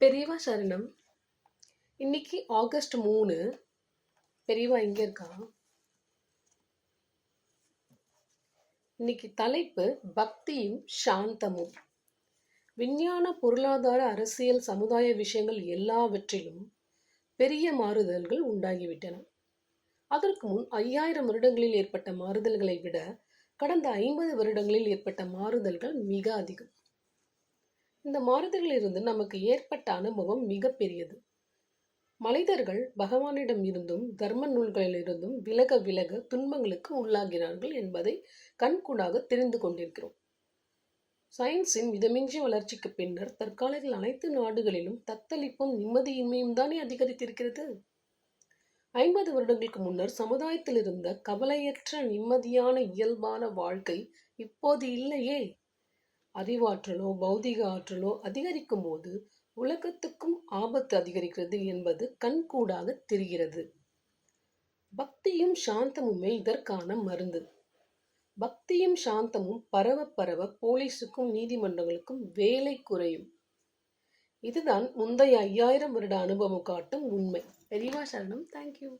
பெரியவா சரணம். இன்னைக்கு ஆகஸ்ட் மூணு. பெரியவா எங்க இருக்கா? இன்னைக்கு தலைப்பு பக்தியும் சாந்தமும். விஞ்ஞான பொருளாதார அரசியல் சமுதாய விஷயங்கள் எல்லாவற்றிலும் பெரிய மாறுதல்கள் உண்டாகிவிட்டன. அதற்கு முன் ஐயாயிரம் வருடங்களில் ஏற்பட்ட மாறுதல்களை விட கடந்த ஐம்பது வருடங்களில் ஏற்பட்ட மாறுதல்கள் மிக அதிகம். இந்த மாறுதலிலிருந்து நமக்கு ஏற்பட்ட அனுபவம் மிகப்பெரியது. மனிதர்கள் பகவானிடம் இருந்தும் தர்ம நூல்களிலிருந்தும் விலக விலக துன்பங்களுக்கு உள்ளாகிறார்கள் என்பதை கண்கூடாக தெரிந்து கொண்டிருக்கிறோம். சயின்ஸின் மிதமிஞ்சிய வளர்ச்சிக்கு பின்னர் தற்காலத்தில் அனைத்து நாடுகளிலும் தத்தளிப்பும் நிம்மதியின்மையும் தானே அதிகரித்திருக்கிறது? ஐம்பது வருடங்களுக்கு முன்னர் சமுதாயத்தில் இருந்த கவலையற்ற நிம்மதியான இயல்பான வாழ்க்கை இப்போது இல்லையே? அறிவாற்றலோ பௌதிக ஆற்றலோ அதிகரிக்கும் போது உலகத்துக்கும் ஆபத்து அதிகரிக்கிறது என்பது கண்கூடாக தெரிகிறது. பக்தியும் சாந்தமுமே இதற்கான மருந்து. பக்தியும் சாந்தமும் பரவ பரவ போலீஸுக்கும் நீதிமன்றங்களுக்கும் வேலை குறையும். இதுதான் முந்தைய ஐயாயிரம் வருட அனுபவம் காட்டும் உண்மை. பெரியவா சரணம். தேங்க்யூ